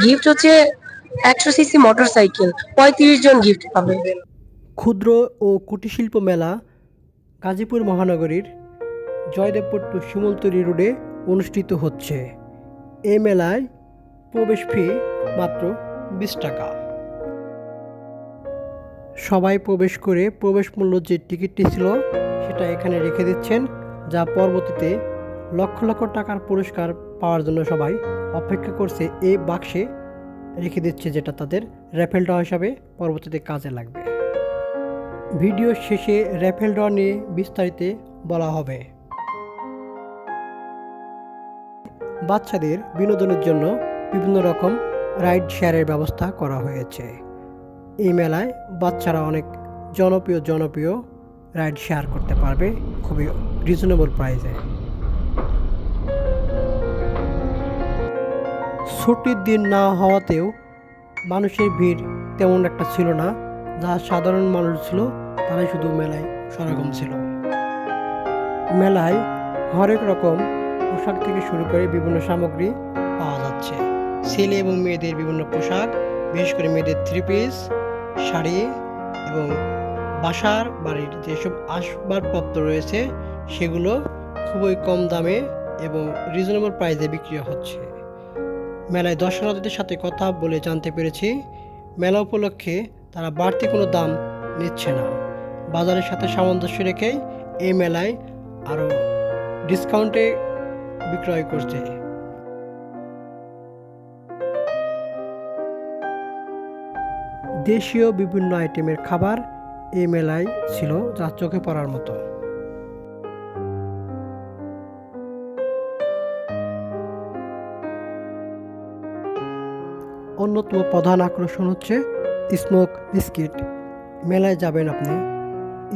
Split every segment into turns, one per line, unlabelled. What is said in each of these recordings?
Gift হচ্ছে একশো CC motorcycle পঁয়ত্রিশ জন গিফট পাবে।
ক্ষুদ্র ও কুটিরশিল্প মেলা, গাজীপুর মহানগরীর জয়দেবপুর টু রোডে অনুষ্ঠিত হচ্ছে। এ মেলায় প্রবেশ ফি মাত্র বিশ টাকা। সবাই প্রবেশ করে প্রবেশ মূল্য যে টিকিটটি ছিল, সেটা এখানে রেখে দিচ্ছেন, যা পরবর্তীতে লক্ষ লক্ষ টাকার পুরস্কার পাওয়ার জন্য সবাই অপেক্ষা করছে এই বাক্সে রেখে দিচ্ছে যেটা তাদের র্যাফেল ড্র হিসাবে পরবর্তীতে কাজে লাগবে। ভিডিও শেষে র্যাফেল ড্র নিয়ে বিস্তারিত বলা হবে। বাচ্চাদের বিনোদনের জন্য বিভিন্ন রকম রাইড শেয়ারের ব্যবস্থা করা হয়েছে। এই মেলায় বাচ্চারা অনেক জনপ্রিয় জনপ্রিয় রাইড শেয়ার করতে পারবে খুবই রিজনেবল প্রাইসে। ছুটির দিন না হওয়াতেও মানুষের ভিড় তেমন একটা ছিল না। যা সাধারণ মানুষ ছিল তারাই শুধু মেলায় সরগম ছিল। মেলায় হরেক রকম পোশাক থেকে শুরু করে বিভিন্ন সামগ্রী পাওয়া যাচ্ছে। ছেলে এবং মেয়েদের বিভিন্ন পোশাক বিশেষ করে মেয়েদের থ্রি পিস শাড়ি এবং বাসার বাড়ির যেসব আসবাবপত্র রয়েছে সেগুলো খুবই কম দামে এবং রিজনেবল প্রাইসে বিক্রি হচ্ছে। মেলায় দর্শনার্থীদের সাথে কথা বলে জানতে পেরেছি, মেলা উপলক্ষে তারা বাড়তি কোনো দাম নিচ্ছে না। বাজারের সাথে সামঞ্জস্য রেখেই এই মেলায় আরও ডিসকাউন্টে বিক্রয় করছে। দেশীয় বিভিন্ন আইটেমের খাবার এই মেলায় ছিল যা চোখে পড়ার মতো। অন্যতম প্রধান আকর্ষণ হচ্ছে স্মোক বিস্কিট। মেলায় যাবেন আপনি।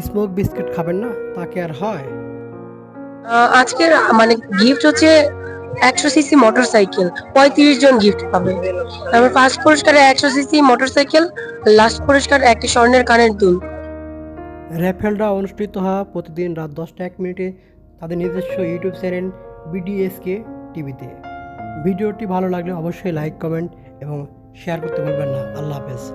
স্মোক বিস্কিট খাবেন না? তাকে আর হয়?
আজকের মানে গিফট হচ্ছে একশো সিসি মোটরসাইকেল পঁয়ত্রিশ জন গিফট পাবে। তারপর ফার্স্ট পুরস্কারে একশো সিসি মোটরসাইকেল লাস্ট পুরস্কার একটি স্বর্ণের কানের দুল।
র্যাফেলরা অনুষ্ঠিত হওয়া প্রতিদিন রাত দশটা এক মিনিটে। তাদের নিজস্ব ইউটিউব চ্যানেল বিডিএসকে টিভিতে ভিডিওটি ভালো লাগলে অবশ্যই লাইক কমেন্ট এবং শেয়ার করতে ভুলবেন না। আল্লাহ হাফেজ।